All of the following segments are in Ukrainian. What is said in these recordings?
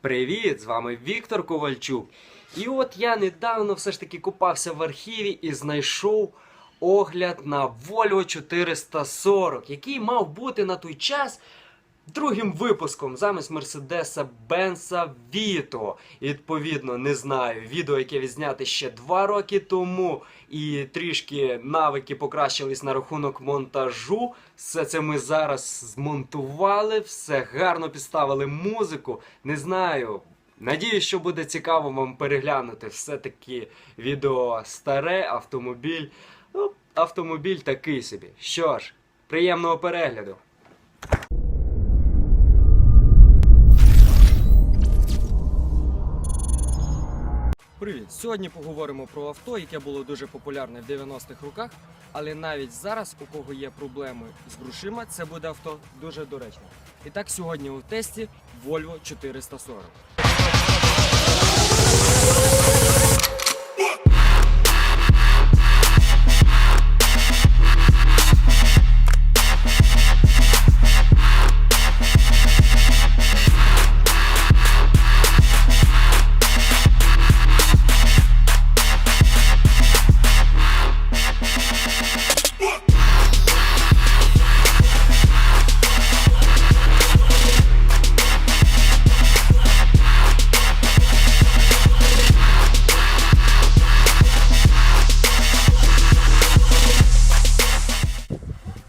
Привіт! З вами Віктор Ковальчук. І от я недавно все ж таки купався в архіві і знайшов огляд на Volvo 440, який мав бути на той час другим випуском замість Мерседеса Бенса. І відповідно, не знаю, відео, яке відзняте ще два роки тому, і трішки навики покращились на рахунок монтажу. Все це ми зараз змонтували, все гарно підставили музику. Не знаю. Надіюсь, що буде цікаво вам переглянути все-таки відео старе, автомобіль. Ну, автомобіль такий собі. Що ж, приємного перегляду. Привіт! Сьогодні поговоримо про авто, яке було дуже популярне в 90-х роках, але навіть зараз, у кого є проблеми з грошима, це буде авто дуже доречне. І так сьогодні у тесті Volvo 440.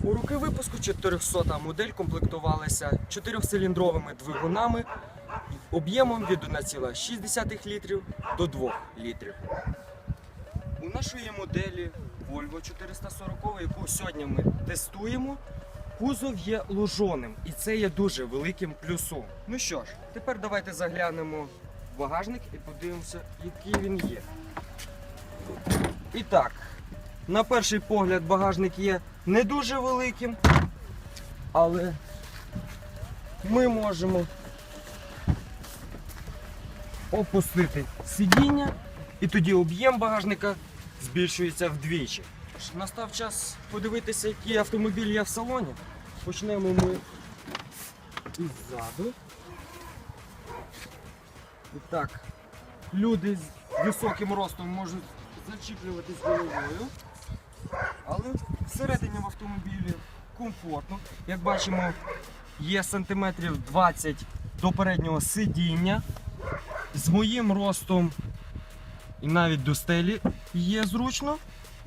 У роки випуску 400 модель комплектувалася 4-циліндровими двигунами об'ємом від 1,6 літрів до 2 літрів. У нашої моделі Volvo 440, яку сьогодні ми тестуємо, кузов є лужоним, і це є дуже великим плюсом. Ну що ж, тепер давайте заглянемо в багажник і подивимося, який він є. І так, на перший погляд багажник є не дуже великим, але ми можемо опустити сидіння, і тоді об'єм багажника збільшується вдвічі. Настав час подивитися, який автомобіль є в салоні. Почнемо ми іззаду. І так, люди з високим ростом можуть зачіплюватись головою. Але всередині в автомобілі комфортно. Як бачимо, є сантиметрів 20 до переднього сидіння. З моїм ростом і навіть до стелі є зручно.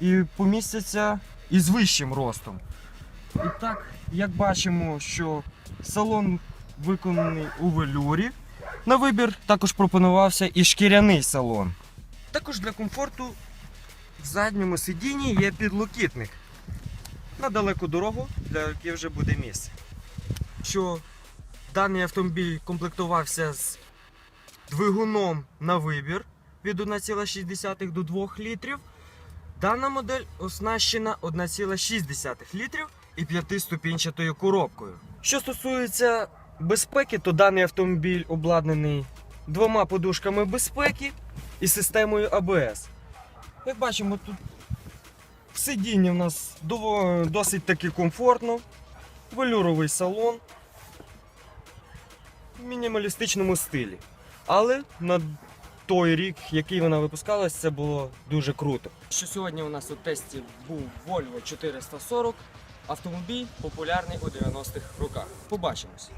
І помістяться і з вищим ростом. І так, як бачимо, що салон виконаний у велюрі. На вибір також пропонувався і шкіряний салон. Також для комфорту в задньому сидінні є підлокітник. На далеку дорогу, для якої вже буде місце. Що даний автомобіль комплектувався з двигуном на вибір від 1,6 до 2 літрів. Дана модель оснащена 1,6 літрів і 5-ступінчатою коробкою. Що стосується безпеки, то даний автомобіль обладнаний двома подушками безпеки і системою ABS. Як бачимо, тут сидіння в нас досить таки комфортно, велюровий салон в мінімалістичному стилі. Але на той рік, який вона випускалась, це було дуже круто. Що сьогодні у нас у тесті був Volvo 440, автомобіль популярний у 90-х роках. Побачимось.